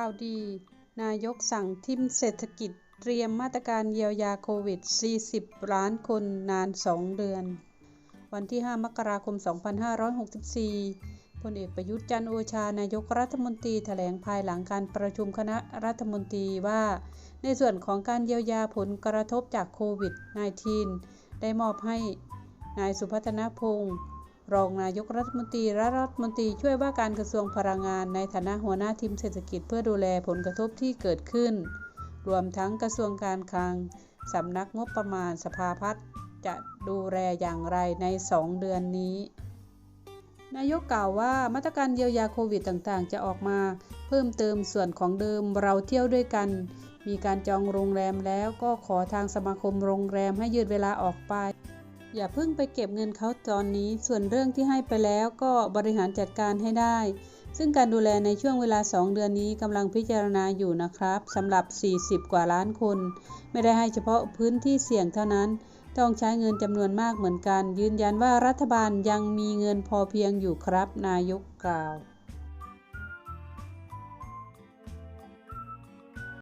ข่าวดี นายกสั่งทิมเศรษฐกิจเตรียมมาตรการเยียวยาโควิด 40 ล้านคนนาน 2 เดือน วันที่ 5 มกราคม 2564 พลเอกประยุทธ์จันโอชา นายกรัฐมนตรีแถลงภายหลังการประชุมคณะรัฐมนตรีว่า ในส่วนของการเยียวยาผลกระทบจากโควิด -19 ได้มอบให้นายสุพัฒนพงศ์ รองนายกรัฐมนตรีและรัฐมนตรีช่วยว่าการกระทรวงพลังงานในฐานะหัวหน้าทีมเศรษฐกิจเพื่อดูแลผลกระทบที่เกิดขึ้น รวมทั้งกระทรวงการคลัง สำนักงบประมาณสภาพัฒน์จะดูแลอย่างไรใน 2 เดือนนี้ นายกกล่าวว่ามาตรการเยียวยาโควิดต่างๆ จะออกมาเพิ่มเติมส่วนของเดิมเราเที่ยวด้วยกัน มีการจองโรงแรมแล้วก็ขอทางสมาคมโรงแรมให้ยืดเวลาออกไป อย่าเพิ่งไปเก็บเงินเขาตอนนี้ ส่วนเรื่องที่ให้ไปแล้วก็บริหารจัดการให้ได้ ซึ่งการดูแลในช่วงเวลา 2 เดือนนี้กำลังพิจารณาอยู่นะครับสำหรับ 40 กว่าล้านคน ไม่ได้ให้เฉพาะพื้นที่เสี่ยงเท่านั้น ต้องใช้เงินจำนวนมากเหมือนกัน ยืนยันว่ารัฐบาลยังมีเงินพอเพียงอยู่ครับ นายกกล่าว